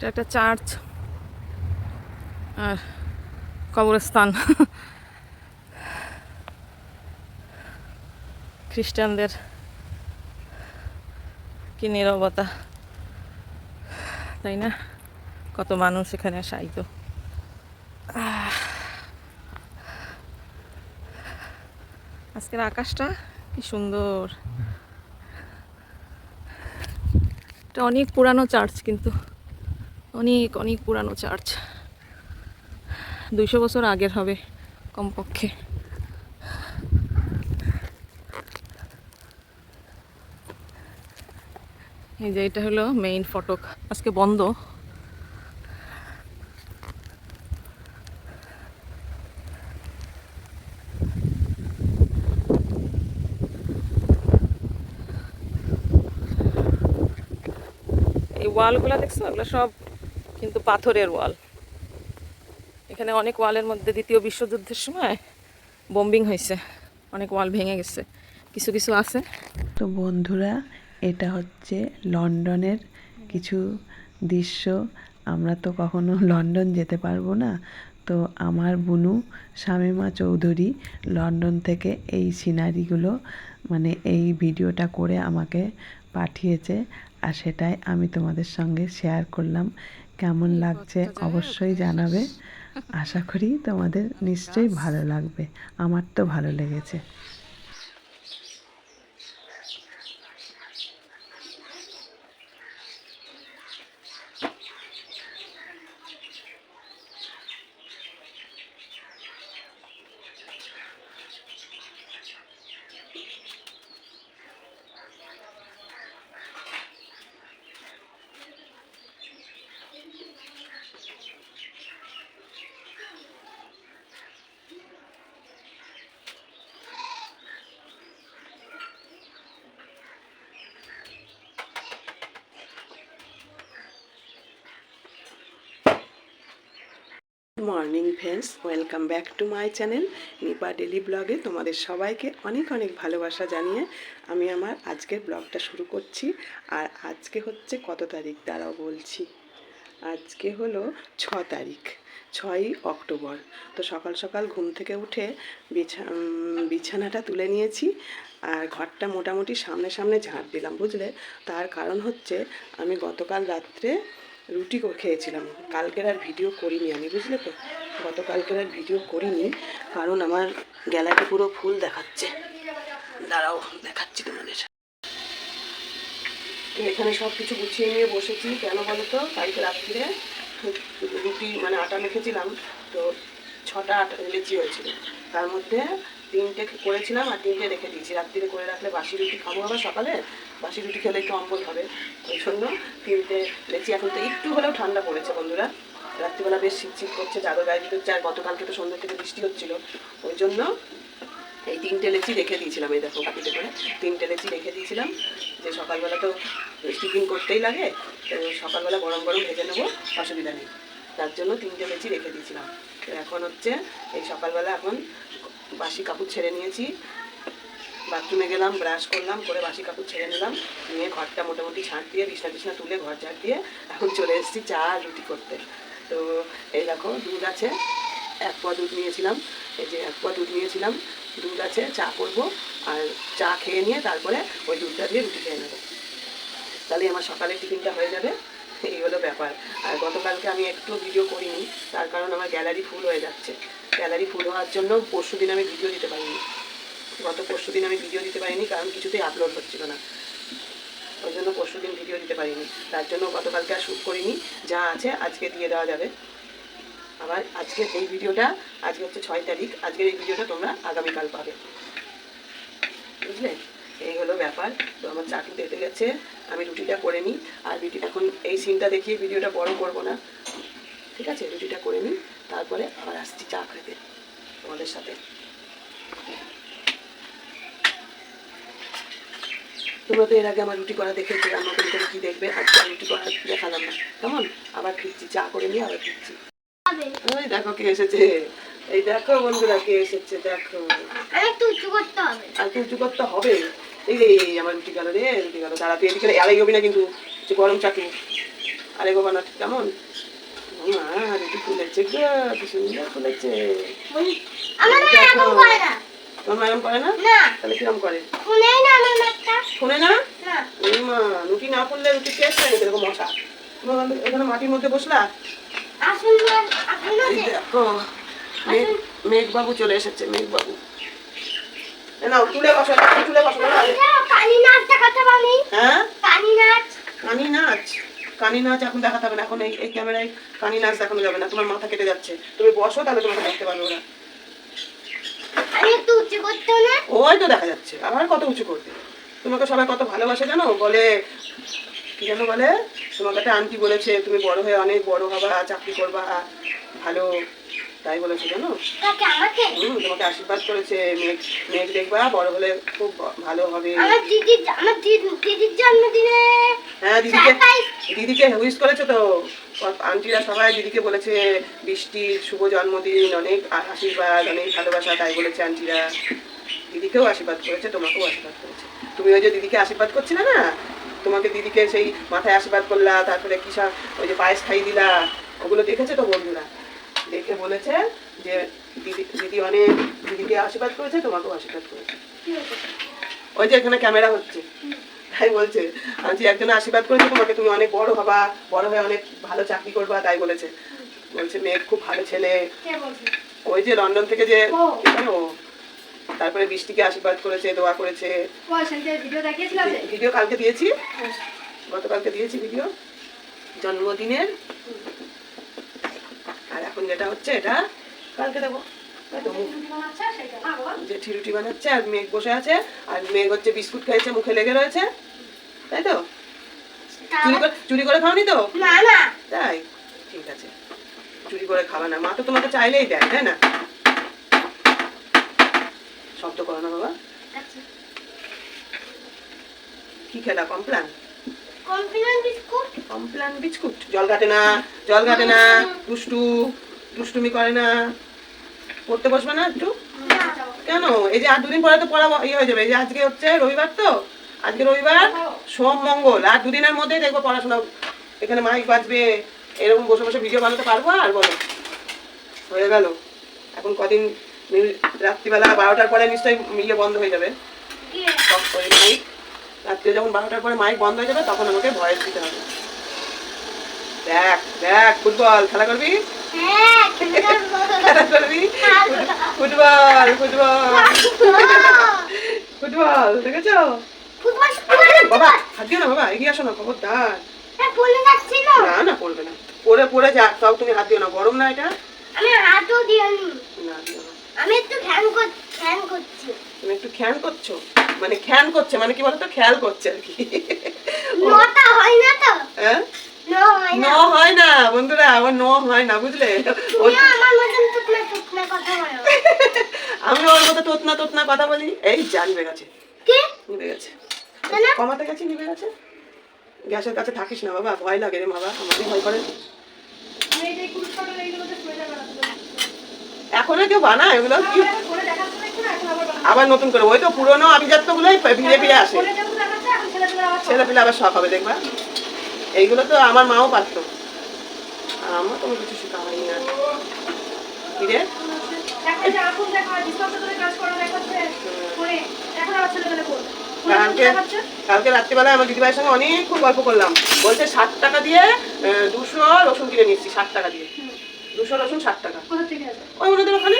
এটা একটা চার্চ আর কবরস্থান। খ্রিস্টানদের কি নিরবতা, তাই না? কত মানুষ এখানে সাইত আজকের আকাশটা কি সুন্দর। এটা অনেক পুরানো চার্চ কিন্তু। অনেক অনেক পুরানো চার্চ দুইশো বছর আগের হবে কমপক্ষে। এই যে এটা হলো মেইন ফটক। আজকে বন্ধ। এই ওয়ালগুলো দেখছ? এগুলো সব কিন্তু পাথরের ওয়াল। এখানে অনেক ওয়ালের মধ্যে দ্বিতীয় বিশ্বযুদ্ধের সময় বোম্বিং হয়েছে। অনেক ওয়াল ভেঙে গেছে। কিছু কিছু আছে। তো বন্ধুরা, এটা হচ্ছে লন্ডনের কিছু দৃশ্য। আমরা তো কখনো লন্ডন যেতে পারব না। তো আমার বুনু শামিমা চৌধুরী লন্ডন থেকে এই সিনারিগুলো মানে এই ভিডিওটা করে আমাকে পাঠিয়েছে। আর সেটাই আমি তোমাদের সঙ্গে শেয়ার করলাম। কেমন লাগছে অবশ্যই জানাবে। আশা করি তোমাদের নিশ্চয়ই ভালো লাগবে। আমার তো ভালো লেগেছে। Morning friends, welcome back to my channel Nipa daily ব্লগে। তোমাদের সবাইকে অনেক অনেক ভালোবাসা জানিয়ে আমি আমার আজকের ব্লগটা শুরু করছি। আর আজকে হচ্ছে কত তারিখ তারাও বলছি। আজকে হলো ছ তারিখ, ছয়ই অক্টোবর। তো সকাল সকাল ঘুম থেকে উঠে বিছা বিছানাটা তুলে নিয়েছি আর ঘরটা মোটামুটি সামনে সামনে ঝাঁট দিলাম, বুঝলে? তার কারণ হচ্ছে আমি গতকাল রাত্রে রুটি খেয়েছিলাম। কালকের আর ভিডিও করিনি আমি, বুঝলে তো? গতকালকের আর ভিডিও করিনি, কারণ আমার গ্যালারি পুরো ফুল দেখাচ্ছে। দাঁড়াও, দেখাচ্ছি তোমাদের। তো এখানে সব কিছু গুছিয়ে নিয়ে বসেছি, কেন বলো তো কালকে রাত্রিরে রুটি মানে আটা মেখেছিলাম, তো ছটা আটা লেচি হয়েছিল। তার মধ্যে তিনটে করেছিলাম আর তিনটে রেখে দিয়েছি। রাত্রিরে করে রাখলে বাসি রুটি খাব আবার সকালে। বাসি রুটি খেলে একটু অম্বল হবে। ওই জন্য তিনটে লেচি এখন তো একটু হলেও ঠান্ডা পড়েছে বন্ধুরা। রাত্রিবেলা বেশ শীত করছে, চাদর গায়ে দিতে হচ্ছে, আর গতকালকে তো সন্ধ্যা থেকে বৃষ্টি হচ্ছিল। ওই জন্য এই তিনটে লেচি রেখে দিয়েছিলাম, এই দেখো কাটিতে করে। তিনটে লেচি রেখে দিয়েছিলাম যে সকালবেলা তো টিফিন করতেই লাগে। তো সকালবেলা গরম গরম ভেজে নেব, অসুবিধা নেই। তার জন্য তিনটে লেচি রেখে দিয়েছিলাম। এখন হচ্ছে এই সকালবেলা এখন বাসি কাপড় ছেড়ে নিয়েছি। বাথরুমে গেলাম, ব্রাশ করলাম, করে বাসি কাপড় ছেড়ে নিলাম। নিয়ে ঘরটা মোটামুটি ঝাঁট দিয়ে, বিছনা টিছনা তুলে ঘর ঝাঁট দিয়ে এখন চলে এসেছি চা আর রুটি করতে। তো এই দেখো দুধ আছে, এক পোয়া দুধ নিয়েছিলাম। এই যে এক পোয়া দুধ নিয়েছিলাম, দুধ আছে, চা করব আর চা খেয়ে নিয়ে তারপরে ওই দুধটা দিয়ে রুটি খেয়ে নেব। তাহলে আমার সকালের টিফিনটা হয়ে যাবে। এই হলো ব্যাপার। আর গতকালকে আমি একটু ভিডিও করিনি, তার কারণ আমার গ্যালারি ফুল হয়ে যাচ্ছে। গ্যালারি ফুল হওয়ার জন্য পরশু দিন আমি ভিডিও দিতে পারিনি। গত পরশু দিন আমি ভিডিও দিতে পারিনি, কারণ কিছুতেই আপলোড হচ্ছিল না। ওই জন্য পরশু দিন ভিডিও দিতে পারিনি। তার জন্য গতকালকে আর শ্যুট করিনি, যা আছে আজকে দিয়ে দেওয়া যাবে। আবার আজকে এই ভিডিওটা আজকে হচ্ছে ছয় তারিখ, আজকের এই ভিডিওটা তোমরা আগামীকাল পাবে। বুঝলে? এই হলো ব্যাপার। তো আমার চাকরি দেখতে গেছে আমি রুটিটা করে নিই। আর রুটি এখন এই সিনটা দেখিয়ে ভিডিওটা বড় করব না। ঠিক আছে? রুটিটা করে নিই তারপরে আবার আসছি চা খেতে তোমাদের সাথে। তোমরা তো এর আগে আমার রুটি করা দেখেছ করে করে কী দেখবে? আজকে আর রুটি করা দেখালাম না। কেমন? আবার ফিরছি চা করে নিয়ে আবার ফিরছি। ওই দেখো কে এসেছে। এই দেখো বন্ধুরা কে এসেছে দেখো। একটু উঁচু করতে হবে। আর একটু উঁচু করতে হবে? এই রে আমার রুটি গেল রে রুটি গেল দাঁড়া তুই এদিকে আলাই হবি না কিন্তু যে গরম চাটু আরে গো বানাতে কেমন মা রুটি ফুলেছে গো কি সুন্দর ফুলেছে আমার মা না। এরম করে না? না। তাহলে কিরম করে? না শোনে না? না। মা রুটি না ফুললে রুটি টেস্ট হয় না এরকম মশা। এখানে মাটির মধ্যে বসলা? না। দেখো মেঘ মেঘবাবু চলে এসেছে মেঘবাবু। নাও তুলে বসো তুলে বসো কানি নাচ দেখাতে পারি হ্যাঁ? কানি নাচ কানি নাচ কানি নাচ এখন দেখাতে হবে না এখন এই এই ক্যামেরায় কানি নাচ দেখানো যাবে না তোমার মাথা কেটে যাচ্ছে। তুমি বসো তাহলে তোমাকে দেখতে পারবে ওরা ওই তো দেখা যাচ্ছে আবার কত উঁচু করতে তোমাকে সবাই কত ভালোবাসে জানো? বলে কি যেন বলে? তোমাকে একটা আন্টি বলেছে তুমি বড় হয়ে অনেক বড় হবা চাকরি করবা ভালো তাই বলেছে জানো? হুম তোমাকে আশীর্বাদ করেছে মেঘ মেঘ দেখবা বড় হলে খুব ভালো হবে। হ্যাঁ দিদিকে দিদিকে উইশ করেছ তো? আন্টিরা সবাই দিদিকে বলেছে বৃষ্টি শুভ জন্মদিন অনেক আশীর্বাদ অনেক ভালোবাসা তাই বলেছে আন্টিরা দিদিকেও আশীর্বাদ করেছে তোমাকেও আশীর্বাদ করেছে। তুমি ওই যে দিদিকে আশীর্বাদ করছিলে না? তোমাকে দিদিকে সেই মাথায় আশীর্বাদ করলা তারপরে কি সব ওই যে পায়েস খাই দিলা ওগুলো দেখেছে তো বন্ধুরা? দেখে বলেছে যে দিদি দিদি অনেক দিদিকে আশীর্বাদ করেছে তোমাকেও আশীর্বাদ করেছে। ওই যে এখানে ক্যামেরা হচ্ছে। তাই বলছে আন্টি একজন আশীর্বাদ করেছে তোমাকে তুমি অনেক বড় হবা বড় হয়ে অনেক ভালো চাকরি করবা তাই বলেছে। বলছে মেয়ে খুব ভালো ছেলে। ওই যে লন্ডন থেকে যে ও। তারপরে বৃষ্টিকে আশীর্বাদ করেছে দোয়া করেছে। যে ভিডিও কালকে দিয়েছি। গতকালকে দিয়েছি ভিডিও। জন্মদিনের আর এখন যেটা হচ্ছে এটা কালকে দেবো। যে রুটি বানাচ্ছে আর মেঘ বসে আছে আর মেঘ হচ্ছে বিস্কুট খাইছে মুখে লেগে রয়েছে। তাই তো? চুরি করে চুরি করে খাওনি তো? না না। তাই? ঠিক আছে। চুরি করে খাওয়া না। মা তো তোমাকে চাইলেই দেয় তাই না? শব্দ করো না বাবা। আচ্ছা। কি খেলা কমপ্লান? কমপ্লান বিস্কুট? জল ঘাটে না জল ঘাটে না দুষ্টু দুষ্টুমি করে না। পড়তে বসবে না একটু? কেন? এই যে আর দুদিন পরে তো পড়া ইয়ে হয়ে যাবে। এই যে আজকে হচ্ছে রবিবার তো? আজকে রবিবার সোম মঙ্গল। আর দুদিনের মধ্যেই দেখব পড়াশোনা। এখানে মাইক বাজবে। এরকম বসে বসে ভিডিও বানাতে পারব আর বলো। হয়ে গেল। এখন কদিন রাত্রিবেলা বারোটার পরে নিশ্চয়ই ইয়ে বন্ধ হয়ে যাবে। মাইক রাত্রে যখন বারোটার পরে মাইক বন্ধ হয়ে যাবে তখন আমাকে ভয়েস দিতে হবে। দেখ দেখ ফুটবল খেলা করবি? হ্যাঁ খেলা করবি? ফুটবল ফুটবল ফুটবল দেখেছ? বাবা হাত দিও না বাবা এগিয়ে আসো না খবরদার। বলে না না পড়বে না। পড়ে পড়ে যা তাও তুমি হাত দিও না গরম না এটা। আমি হাতও না দিও না। আমি একটু ধ্যান কর ধ্যান করছি। তুমি একটু খ্যান করছ? মানে খ্যান করছে মানে কি বলতো? খেয়াল করছে আর কি। নটা হয় না তো? হ্যাঁ? ন হয় না। বন্ধুরা আমার ন হয় না বুঝলে? ও তুমিও আমার মতন টুকনা টুকনা কথা বলো। আমি ওর মতো তোতনা তোতনা কথা বলি? এই যা নিবে গেছে। কি? নিবে গেছে। কমাতে গেছি নিবে গেছে। গ্যাসের কাছে থাকিস না বাবা। ভয় লাগে রে বাবা। আমারই ভয় করে। এখনও কেউ বানায় এখন আবার নতুন করে, ওই তো পুরোনো আভিজাত্য গুলোই ফিরে ফিরে আসে। ছেলে পেলে আবার শখ হবে, দেখবা। এইগুলো তো আমার মাও পারত। আর আমার কোনো কিছু শেখা হয়নি আর। কি রে? কালকে কালকে রাত্রিবেলায় আমার দিদিভাইয়ের সঙ্গে অনেক খুব গল্প করলাম। বলছে, ষাট টাকা দিয়ে দুশো রসুন কিনে নিচ্ছি ষাট টাকা দিয়ে। দুশো রসুন ষাট টাকা। ওই ওনাদের ওখানে?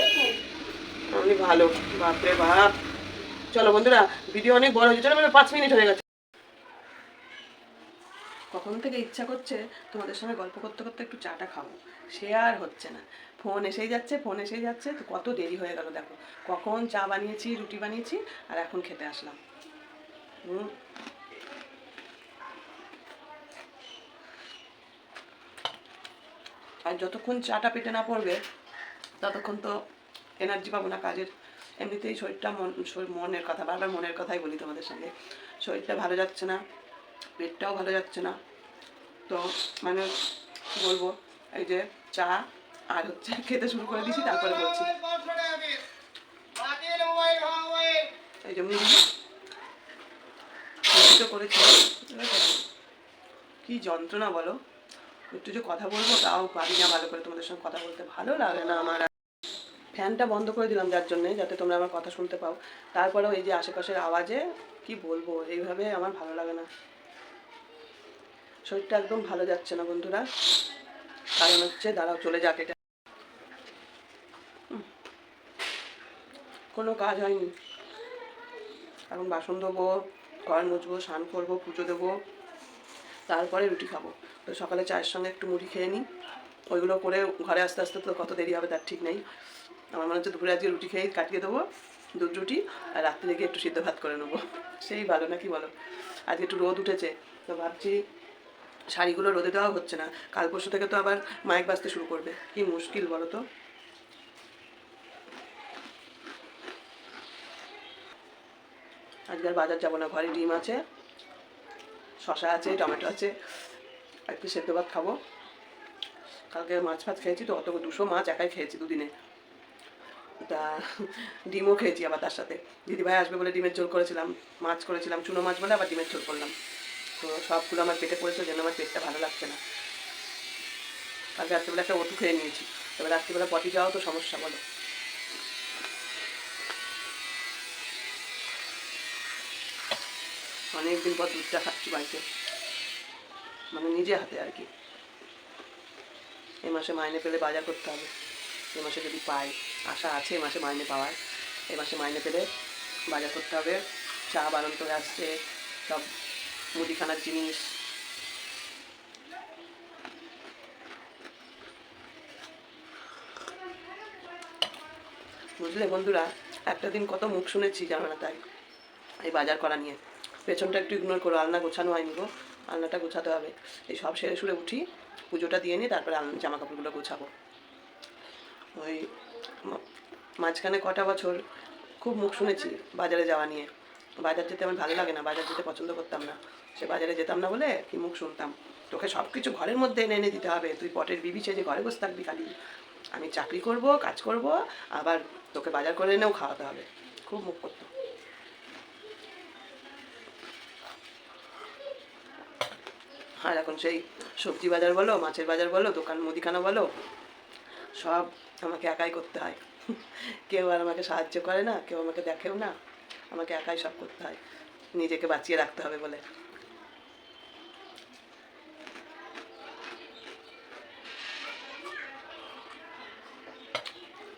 আমি ভালো বাপরে বাপ। চলো বন্ধুরা ভিডিও অনেক বড় হয়েছে। চলো মানে পাঁচ মিনিট হয়ে গেছে। কখন থেকে ইচ্ছা করছে তোমাদের সঙ্গে গল্প করতে করতে একটু চাটা খাব? সে আর হচ্ছে না। ফোন এসেই যাচ্ছে ফোন এসেই যাচ্ছে। তো কত দেরি হয়ে গেল দেখো। কখন চা বানিয়েছি রুটি বানিয়েছি আর এখন খেতে আসলাম। হুম। আর যতক্ষণ চাটা পেটে না পড়বে, ততক্ষণ তো এনার্জি পাবো না কাজের। এমনিতেই শরীরটা মন শরীর- মনের কথা, বারবার মনের কথাই বলি তোমাদের সঙ্গে। শরীরটা ভালো যাচ্ছে না, পেটটাও ভালো যাচ্ছে না। তো মানে বলব, এই যে চা আর হচ্ছে খেতে শুরু করে দিয়েছি, তারপরে বলছি। এই যে মুড়ি। করেছি। কি যন্ত্রণা বলো। একটু যে কথা বলব, তাও পারি না ভালো করে তোমাদের সঙ্গে কথা বলতে। ভালো লাগে না আমার। ফ্যানটা বন্ধ করে দিলাম যার জন্যে, যাতে তোমরা আমার কথা শুনতে পাও। তারপরেও এই যে আশেপাশের আওয়াজে কি বলব, এইভাবে আমার ভালো লাগে না। শরীরটা একদম ভালো যাচ্ছে না বন্ধুরা। কারণ হচ্ছে, দাঁড়াও, চলে যাক এটা। কোনো কাজ হয়নি। এখন বাসন ধোবো, ঘর মুছবো, স্নান করব, পুজো দেবো, তারপরে রুটি খাব। তো সকালে চায়ের সঙ্গে একটু মুড়ি খেয়ে নিই। ওইগুলো করে ঘরে আস্তে আস্তে তো কত দেরি হবে তার ঠিক নেই। আমার মনে হচ্ছে দুপুরে আজকে রুটি খেয়ে কাটিয়ে দেবো, দুধ রুটি, আর রাত্রে গিয়ে একটু সিদ্ধ ভাত করে নেব। সেই ভালো নাকি বলো? আজকে একটু রোদ উঠেছে, তো ভাবছি শাড়িগুলো রোদে দেওয়া হচ্ছে না, কাল পরশু থেকে তো আবার মাইক বাজতে শুরু করবে। কি মুশকিল বলো তো? আজকে আর বাজার যাব না, ঘরে ডিম আছে শশা আছে, টমেটো আছে একটু সেদ্ধ ভাত খাব। কালকে মাছ ফাছ খেয়েছি তো অত দুশো মাছ একাই খেয়েছি দুদিনে। তা ডিমও খেয়েছি আবার তার সাথে। দিদিভাই আসবে বলে ডিমের ঝোল করেছিলাম, মাছ করেছিলাম, চুনো মাছ বলে আবার ডিমের ঝোল করলাম। তো সবগুলো আমার পেটে পড়েছে, যেন আমার পেটটা ভালো লাগছে না। কালকে রাত্রিবেলা একটা ওটু খেয়ে নিয়েছি। এবার রাত্রিবেলা পটি যাওয়া তো সমস্যা, বলো। অনেকদিন পর দুধটা খাচ্ছি বাড়িতে। মানে নিজে হাতে আর কি। এই মাসে মাইনে পেলে বাজার করতে হবে। এই মাসে যদি পাই, আশা আছে এ মাসে মাইনে পাওয়ার। এ মাসে মাইনে পেলে বাজার করতে হবে। চা বানান করে আসছে, সব মুদিখানার জিনিস। বুঝলে বন্ধুরা, একটা দিন কত মুখ শুনেছি জানো না তাই? এই বাজার করা নিয়ে। পেছনটা একটু ইগনোর করো, আলনা গোছানো হয়নি গো। আলনাটা গোছাতে হবে। এই সব সেরে সুরে উঠি, পুজোটা দিয়ে নিই তারপরে জামা কাপড়গুলো গোছাবো। ওই মাঝখানে কটা বছর খুব মুখ শুনেছি বাজারে যাওয়া নিয়ে। বাজার যেতে আমার ভালো লাগে না, বাজার যেতে পছন্দ করতাম না। সে বাজারে যেতাম না বলে কি মুখ শুনতাম। তোকে সব কিছু ঘরের মধ্যে এনে এনে দিতে হবে। তুই পটের বিবি যে ঘরে বসে থাকবি খালি। আমি চাকরি করব, কাজ করব, আবার তোকে বাজার করে এনেও খাওয়াতে হবে। খুব মুখ করতো আর এখন সেই সবজি বাজার বলো, মাছের বাজার বলো, দোকান মুদিখানা বলো, সব আমাকে একাই করতে হয়। কেউ আর আমাকে সাহায্য করে না, কেউ আমাকে দেখেও না, আমাকে একাই সব করতে হয়। নিজেকে বাঁচিয়ে রাখতে হবে বলে।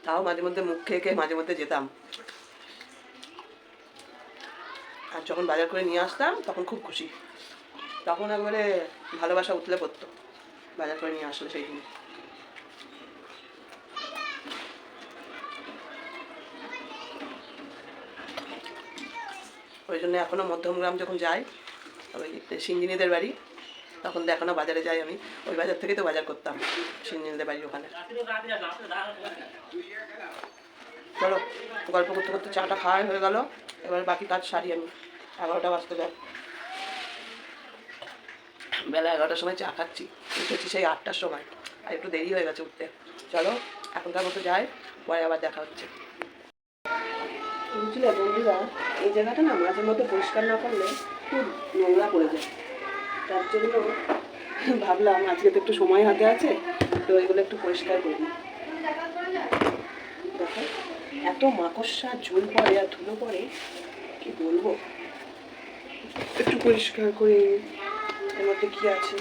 তাও মাঝে মধ্যে মুখ খেয়ে খেয়ে মাঝে মধ্যে যেতাম। আর যখন বাজার করে নিয়ে আসতাম, তখন খুব খুশি। তখন একবারে ভালোবাসা উঠলে পড়তো। বাজার করে নিয়ে আসলে সেই দিন ওই জন্য এখনও মধ্যমগ্রাম যখন যাই ওই সিঞ্জিনীদের বাড়ি, তখন দেখানো বাজারে যাই আমি। ওই বাজার থেকেই তো বাজার করতাম সিঞ্জিনীদের বাড়ি ওখানে। চলো, গল্প করতে করতে চাটা খাওয়াই হয়ে গেল, এবার বাকি কাজ সারি আমি। এগারোটা বাজতে যায়। বেলা এগারোটার সময় চা খাচ্ছি। উঠেছি সেই আটটার সময়। আর একটু দেরি হয়ে গেছে উঠতে। চলো, এখনকার মতো যাই, পরে আবার দেখা হচ্ছে। বুঝলে বন্ধুরা, এই জায়গাটা না মাঝে মধ্যে পরিষ্কার না করলে খুব নোংরা পড়ে যায়। তার জন্য ভাবলাম আজকে তো একটু সময় হাতে আছে, তো এগুলো একটু পরিষ্কার করি দেখো, এত মাকড়সা, ঝুল পড়ে আর ধুলো পড়ে, কি বলব? একটু পরিষ্কার করে এর মধ্যে কি আছে?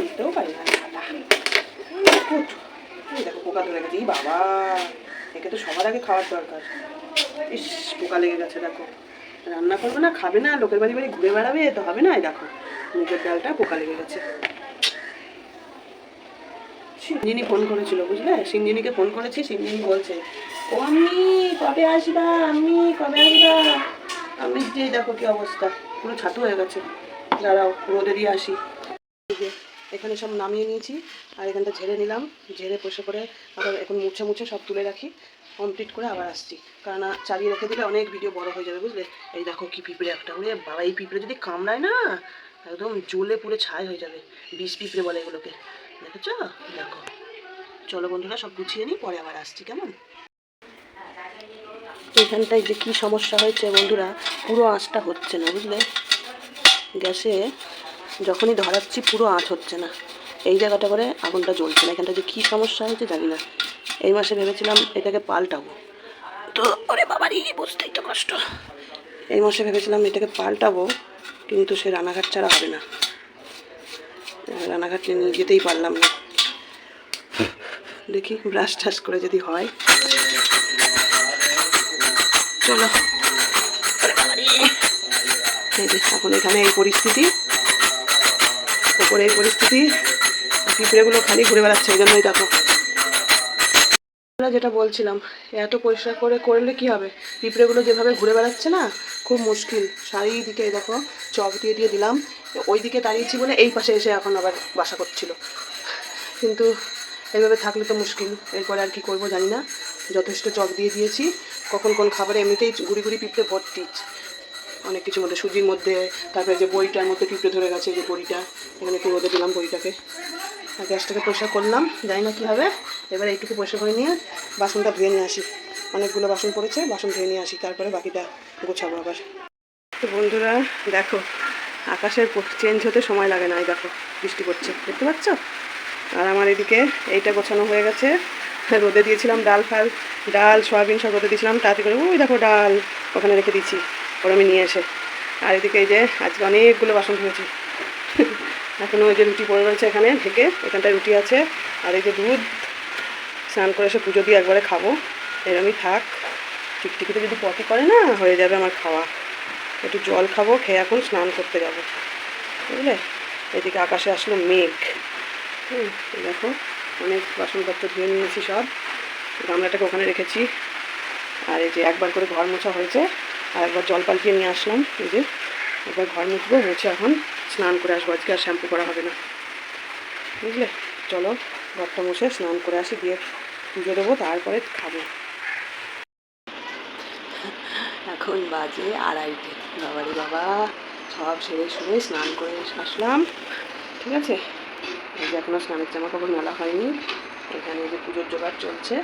উঠতেও পারি না। দেখো, পোকা ধরে বাবা, একে তো সবার আগে খাওয়ার দরকার। ইস, পোকা লেগে গেছে, দেখো। রান্না করবে না, খাবে না, লোকের বাড়ি বাড়ি ঘুরে বেড়াবে, তো হবে না দেখো। মুগের ডালটা পোকা লেগে গেছে। সিঞ্জিনি ফোন করেছিল, বুঝলে? সিঞ্জিনিকে ফোন করেছি সিঞ্জিনি বলছে, ও আমি কবে আসবা? আমি কবে আসবা? আমি যে দেখো কি অবস্থা, পুরো ছাতু হয়ে গেছে। দাঁড়াও, রোদে দিয়ে আসি। এখানে সব নামিয়ে নিয়েছি, আর এখানটা ঝেড়ে নিলাম। ঝেড়ে বসে করে আবার এখন মুছে মুছে সব তুলে রাখি কমপ্লিট করে আবার আসছি। কারণ চালিয়ে রেখে দিলে অনেক ভিডিও বড় হয়ে যাবে, বুঝলে? এই দেখো কি পিঁপড়ে একটা, ওরে বাবা, এই পিঁপড়ে যদি কামড়ায় না, একদম জ্বলে পুরো ছাই হয়ে যাবে। বিষ পিঁপড়ে বলে এগুলোকে। দেখেছ দেখো। চলো বন্ধুরা, সব গুছিয়ে নিই, পরে আবার আসছি, কেমন? এখানটায় যে কি সমস্যা হয়েছে বন্ধুরা, পুরো আঁচটা হচ্ছে না, বুঝলে? গ্যাসে যখনই ধরাচ্ছি, পুরো আঁচ হচ্ছে না। এই জায়গাটা করে আগুনটা জ্বলছে না। এখানটা যে কী সমস্যা হয়েছে জানি না। এই মাসে ভেবেছিলাম এটাকে পাল্টাবো। তো ওরে বাবারই বুঝতেই তো কষ্ট। এই মাসে ভেবেছিলাম এটাকে পাল্টাবো, কিন্তু সে রানাঘাট ছাড়া হবে না। রানাঘাট নিয়ে যেতেই পারলাম না। দেখি ব্রাশ টাশ করে যদি হয়। চলো। এই যে, এখন এখানে এই পরিস্থিতি। ওপরে এই পরিস্থিতি। পিঁপড়েগুলো খালি ঘুরে বেড়াচ্ছে, এই জন্যই দেখো। যেটা বলছিলাম, এত পরিষ্কার করে করলে কি হবে? পিঁপড়েগুলো যেভাবে ঘুরে বেড়াচ্ছে না, খুব মুশকিল। চারিদিকে দেখো, চপ দিয়ে দিয়ে দিলাম। ওই দিকে দাঁড়িয়েছি বলে এই পাশে এসে এখন আবার বাসা করছিল। কিন্তু এইভাবে থাকলে তো মুশকিল। এরপরে আর কি করব জানি না। যথেষ্ট চক দিয়ে দিয়েছি। কখন কোন খাবারে এমনিতেই গুড়ি গুড়ি পিঁপড়ে ভর্তি। অনেক কিছুর মধ্যে, সুজির মধ্যে, তারপরে যে বইটার মধ্যে পিঁপড়ে ধরে গেছে, যে বড়িটা, এখানে একটু রোদে দিলাম বড়িটাকে। গ্যাসটাকে পরিষ্কার করলাম, জানি না কী হবে এবার এইটুকু পরিষ্কার করে নিয়ে বাসনটা ধুয়ে নিয়ে আসি। অনেকগুলো বাসন পড়েছে, বাসন ধুয়ে নিয়ে আসি, তারপরে বাকিটা গোছাবো আবার। তো বন্ধুরা, দেখো, আকাশের চেঞ্জ হতে সময় লাগে না, এই দেখো, বৃষ্টি পড়ছে, দেখতে পাচ্ছ? আর আমার এদিকে এইটা গোছানো হয়ে গেছে। রোদে দিয়েছিলাম ডাল ফাল, ডাল, সয়াবিন সব রোদে দিয়েছিলাম তাড়াতাড়ি করে, ওই দেখো ডাল ওখানে রেখে দিচ্ছি ওরা আমি নিয়ে এসে। আর এদিকে এই যে, আজকে অনেকগুলো বাসন ধুয়েছি। এখনও ওই যে রুটি পড়ে রয়েছে এখানে ঢেকে, এখানটায় রুটি আছে। আর এই যে দুধ, স্নান করে এসে পুজো দিয়ে একবারে খাব। এরমই থাক। টিকটিকিতে যদি পটি করে না, হয়ে যাবে আমার খাওয়া। একটু জল খাব, খেয়ে এখন স্নান করতে যাব। বুঝলে? এদিকে আকাশে আসলো মেঘ। হুম দেখো, অনেক বাসনপত্র ধুয়ে নিয়েছি সব। গামলাটাকে ওখানে রেখেছি। আর এই যে একবার করে ঘর মোছা হয়েছে। আর একবার জল পাল্টিয়ে নিয়ে আসলাম। এই যে একবার ঘর মুছবো, হয়েছে এখন। স্নান করে আসব, আজকে আর শ্যাম্পু করা হবে না। বুঝলে? চলো, ঘরটা মুছে স্নান করে আসি, দিয়ে পুজো দেবো, তারপরে খাব। এখন বাজে আড়াইটে। বাবারে বাবা, সব সেরে সুরে স্নান করে আসলাম। ঠিক আছে? এই যে এখনও স্নানের জামা কাপড় মেলা হয়নি। এখানে যে পুজোর জোগাড় চলছে,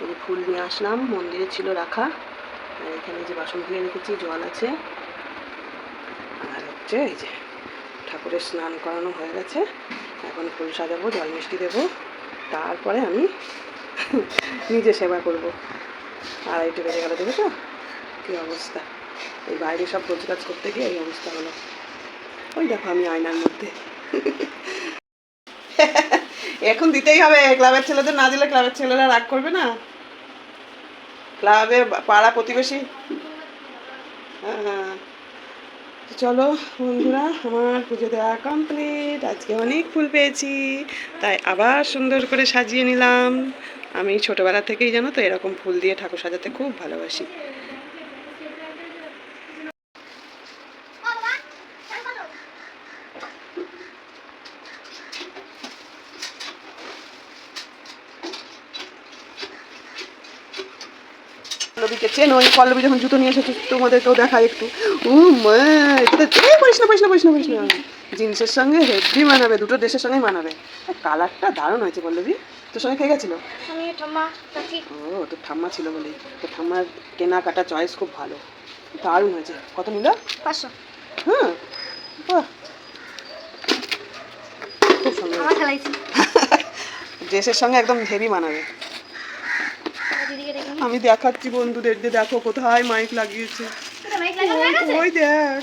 এই যে ফুল নিয়ে আসলাম, মন্দিরে ছিল রাখা। এখানে যে বাসন ধুয়ে রেখেছি, জল আছে। আর হচ্ছে এই যে ঠাকুরের স্নান করানো হয়ে গেছে। এখন ফুল সাজাবো জল মিষ্টি দেবো। তারপরে আমি নিজে সেবা করব। আড়াইটে বেজে গেল তো কী অবস্থা? এই বাইরে সব কাজ করতে গিয়ে এই অবস্থা হলো। ওই দেখো আমি আয়নার মধ্যে। এখন দিতেই হবে, ক্লাবের ছেলেদের না দিলে ক্লাবের ছেলেরা রাগ করবে না। ক্লাবে পাড়া প্রতিবেশী। হ্যাঁ হ্যাঁ। তো চলো, বন্ধুরা, আমার পুজো দেওয়া কমপ্লিট আজকে অনেক ফুল পেয়েছি, তাই আবার সুন্দর করে সাজিয়ে নিলাম। আমি ছোটোবেলা থেকেই জানো তো, এরকম ফুল দিয়ে ঠাকুর সাজাতে খুব ভালোবাসি। চেনো ওই পল্লবী যখন জুতো নিয়ে এসেছি তোমাদেরকেও দেখাই একটু। ও মা পড়িস না পড়িস না পড়িস না না জিন্সের সঙ্গে হেভি মানাবে দুটো ড্রেসের সঙ্গেই মানাবে। কালারটা দারুণ হয়েছে পল্লবী। তোর সঙ্গে খেয়ে গেছিল? ও তোর ঠাম্মা ছিল বলেই। তোর ঠাম্মার কেনাকাটা চয়েস খুব ভালো। দারুণ হয়েছে। কত নিল? পাঁচশো। হ্যাঁ খুব সুন্দর। ড্রেসের সঙ্গে একদম হেভি মানাবে। আমি দেখাচ্ছি বন্ধুদের যে দেখো কোথায় মাইক লাগিয়েছে। ওই দেখ।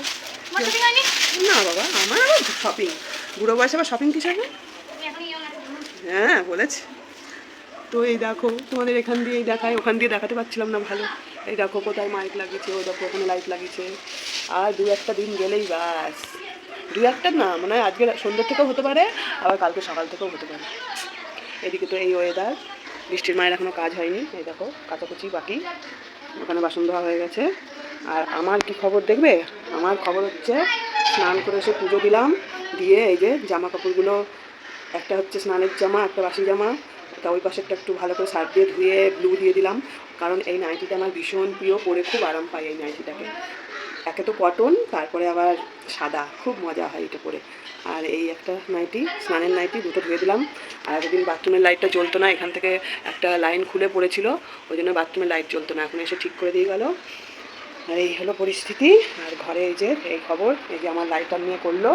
না বাবা আমার আবার শপিং বুড়ো বয়সে আবার শপিং আছো হ্যাঁ বলেছে। তো এই দেখো তোমাদের এখান দিয়েই দেখায় ওখান দিয়ে দেখাতে পারছিলাম না ভালো। এই দেখো কোথায় মাইক লাগিয়েছে ওই দেখো ওখানে লাইট লাগিয়েছে। আর দু একটা দিন গেলেই ব্যাস। দু একটা না মনে আজকে সন্ধ্যের থেকেও হতে পারে আবার কালকে সকাল থেকেও হতে পারে। এদিকে তো এই ওয়েদার বৃষ্টির মায়ের এখনও কাজ হয়নি, এই দেখো, কাচাকুচি বাকি। ওখানে বাসন ধোয়া হয়ে গেছে। আর আমার কি খবর দেখবে? আমার খবর হচ্ছে, স্নান করে এসে পুজো দিলাম, দিয়ে এই যে জামা কাপড়গুলো একটা হচ্ছে স্নানের জামা, একটা বাসি জামা, তা ওই পাশেরটা একটু ভালো করে সার্ফ দিয়ে ধুয়ে ব্লু দিয়ে দিলাম। কারণ এই নাইটিটা আমার ভীষণ প্রিয়, পরে খুব আরাম পাই এই নাইটিটাকে। একে তো কটন তারপরে আবার সাদা। খুব মজা হয় এটা পরে আর এই একটা নাইটি, স্নানের নাইটি, দুটো ধুয়ে দিলাম। আর একদিন বাথরুমের লাইটটা জ্বলতো না, এখান থেকে একটা লাইন খুলে পড়েছিল। ওই জন্য বাথরুমের লাইট জ্বলতো না, এখন এসে ঠিক করে দিয়ে গেল। আর এই হলো পরিস্থিতি। আর ঘরে এই যে, এই খবর, এই যে আমার লাইটার নিয়ে করল।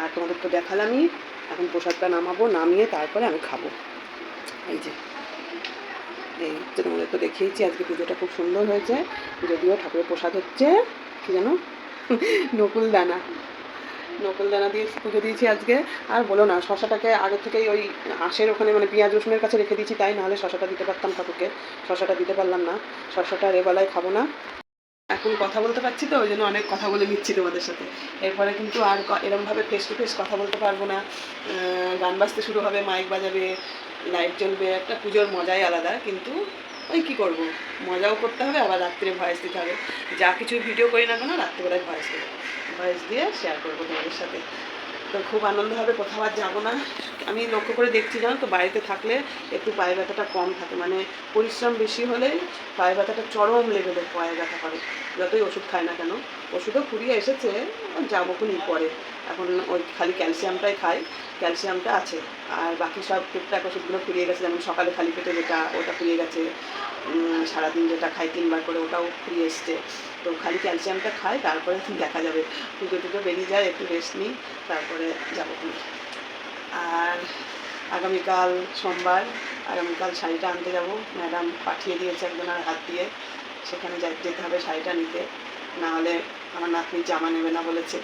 আর তোমাদের তো দেখালামই। এখন প্রসাদটা নামাবো, নামিয়ে তারপরে আমি খাব। এই যে। এই তোমাদের তো দেখিয়েছি, আজকে পুজোটা খুব সুন্দর হয়েছে। যদিও ঠাকুরের প্রসাদ হচ্ছে। কি জানো? নকুল দানা নকুল দানা দিয়ে পুজো দিয়েছি আজকে। আর বলো না, শশাটাকে আগে থেকেই ওই আঁশের ওখানে মানে পেঁয়াজ রসুনের কাছে রেখে দিয়েছি, তাই নাহলে শশাটা দিতে পারতাম ঠাকুরকে। শশাটা দিতে পারলাম না। শশাটা আর এবেলায় খাব না। এখন কথা বলতে পারছি তো, ওই জন্য অনেক কথা বলে নিচ্ছি তোমাদের সাথে। এরপরে কিন্তু আর এরমভাবে ফেস টু ফেস কথা বলতে পারব না। গান বাজতে শুরু হবে মাইক বাজাবে লাইট জ্বলবে, একটা পুজোর মজাই আলাদা। কিন্তু ওই কী করব? মজাও করতে হবে, আবার রাত্রে ভয়েস দিতে হবে। যা কিছু ভিডিও করি না কেন, রাত্রেবেলায় ভয়েস দেবো। ভয়েস দিয়ে শেয়ার করব তোমাদের সাথে। তো খুব আনন্দ হবে, কোথাও আর যাব না। আমি লক্ষ্য করে দেখছি, জানো তো, বাড়িতে থাকলে একটু পায়ে ব্যথাটা কম থাকে। মানে পরিশ্রম বেশি হলেই পায়ে ব্যথাটা চরম লেভেলের পায়ে ব্যথা করে, যতই ওষুধ খায় না কেন। ওষুধও ফুরিয়ে এসেছে, যাব খুনি পরে। এখন ওই খালি ক্যালসিয়ামটাই খাই, ক্যালসিয়ামটা আছে। আর বাকি সব টুকটাক ওষুধগুলো ফুরিয়ে গেছে, যেমন সকালে খালি পেটে যেটা, ওটা ফুরিয়ে গেছে। সারাদিন যেটা খাই, তিনবার করে ওটাও ফুরিয়ে এসছে। তো খালি ক্যালসিয়ামটা খাই, তারপরে দেখা যাবে। পুজো টুজো বেরিয়ে যায়, একটু রেস্ট নিই, তারপরে যাব আর আগামীকাল সোমবার, আগামীকাল শাড়িটা আনতে যাব। ম্যাডাম পাঠিয়ে দিয়েছে একজনের হাত দিয়ে। সেখানে যেতে হবে শাড়িটা নিতে। না হলে আমার নাতনি জামা নেবে না বলেছে।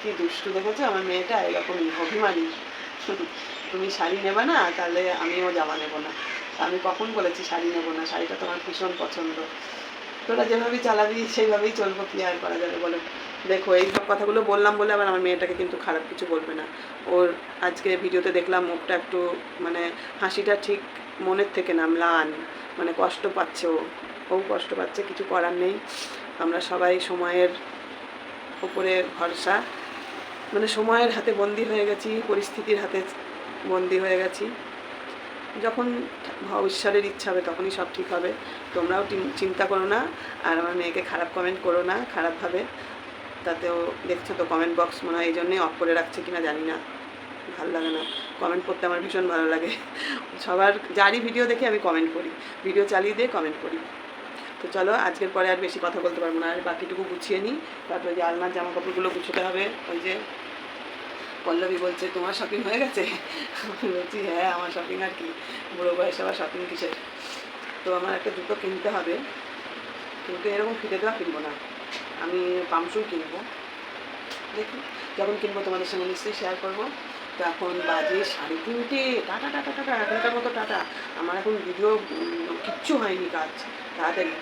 কি দুষ্টু দেখেছ? আমার মেয়েটা এরকমই অভিমানী। তুমি শাড়ি নেবে না, তাহলে আমিও জামা নেব না। আমি কখন বলেছি শাড়ি নেব না? শাড়িটা তোমার ভীষণ পছন্দ। তোরা যেভাবেই চালাবি, সেইভাবেই চলবো। কি আর করা যাবে বলো? দেখো, এই সব কথাগুলো বললাম বলে আবার আমার মেয়েটাকে কিন্তু খারাপ কিছু বলবে না। ওর আজকে ভিডিওতে দেখলাম মুখটা একটু মানে হাসিটা ঠিক মনের থেকে না, ম্লান। মানে কষ্ট পাচ্ছে ও। ও কষ্ট পাচ্ছে, কিছু করার নেই। আমরা সবাই সময়ের ওপরে ভরসা। মানে সময়ের হাতে বন্দি হয়ে গেছি, পরিস্থিতির হাতে বন্দি হয়ে গেছি। যখন ঈশ্বরের ইচ্ছা হবে তখনই সব ঠিক হবে। তোমরাও চিন্তা করো না, আর আমার মেয়েকে খারাপ কমেন্ট করো না, খারাপভাবে। তাতেও দেখছ তো কমেন্ট বক্স মনে হয় এই জন্যই অফ করে রাখছে কিনা জানি না। ভালো লাগে না। কমেন্ট করতে আমার ভীষণ ভালো লাগে। সবার, যারই ভিডিও দেখে আমি কমেন্ট করি। ভিডিও চালিয়ে দিয়ে কমেন্ট করি। তো চলো, আজকের পরে আর বেশি কথা বলতে পারব না, আর বাকিটুকু গুছিয়ে নিই। তারপরে যে আলনার জামা কাপড়গুলো গুছোতে হবে, ওই যে পল্লবী বলছে, তোমার শপিং হয়ে গেছে? বলছি হ্যাঁ আমার শপিং আর কি, বুড়ো বয়সে আবার শপিং কিসের? তো আমার একটা জুতো কিনতে হবে, কিন্তু এরকম ফিতে দেওয়া কিনবো না। আমি পামশুই কিনবো। দেখি, যখন কিনবো তোমাদের সঙ্গে নিশ্চয়ই শেয়ার করব। তো এখন বাজে সাড়ে তিনটে, টাটা টাটা টাটা এখনকার মতো টাটা। আমার এখন ভিডিও কিচ্ছু হয়নি কাজ। তাড়াতাড়ি।